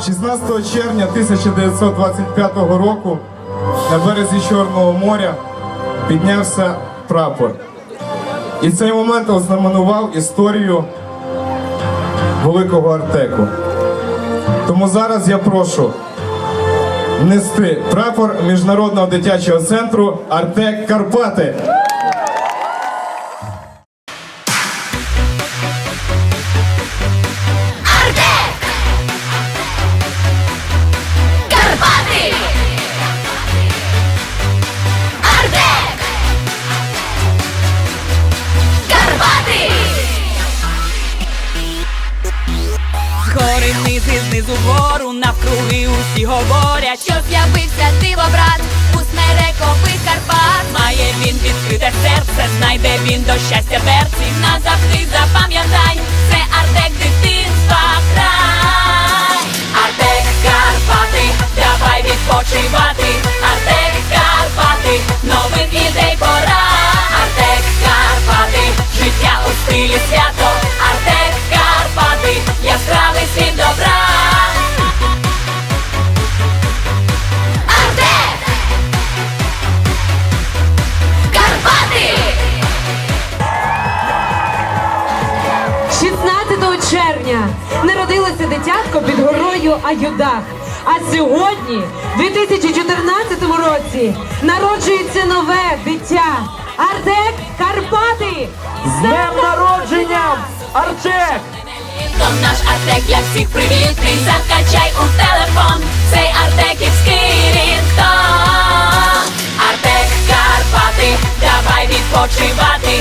16 червня 1925 року на березі Чорного моря піднявся прапор. І цей момент ознаменував історію Великого Артеку. Тому зараз я прошу нести прапор Міжнародного дитячого центру Артек Карпати. Усі говорять, Що з'явився дивобрат. У смерекових Карпат. Має він відкрите серце, знайде він до щастя берці. Назавжди запам'ятай, червня народилося дитятко під горою Аюдах. А сьогодні, в 2014 році, народжується нове дитя. Артек Карпати! З днем народження! Арчек! Літом наш артек для всіх привітний Закачай у телефон цей артеківський рінгтон Артек Карпати, давай відпочивати